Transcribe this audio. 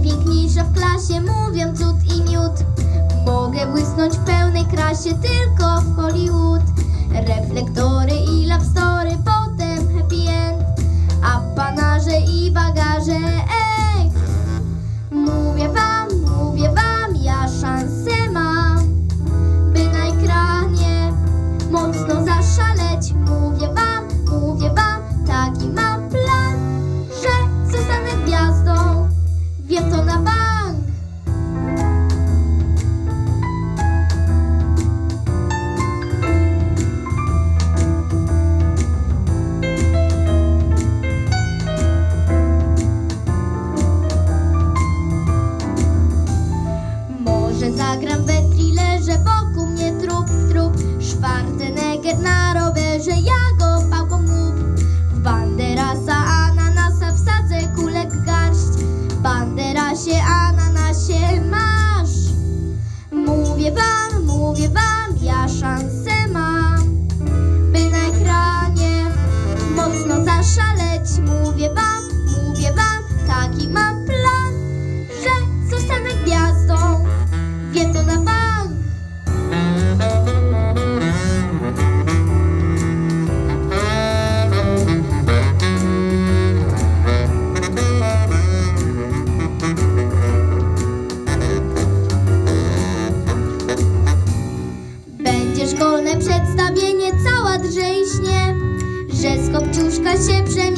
najpiękniejsza w klasie Mówią cud i miód. Mogę błysnąć w pełnej krasie Tylko w Hollywood. Reflektory i love story Szaleć. Mówię wam, mówię wam, taki mam plan Że zostanę gwiazdą, wiem to na bank Będziesz szkolne przedstawienie, cała drżej przez kopciuszka się przemienił.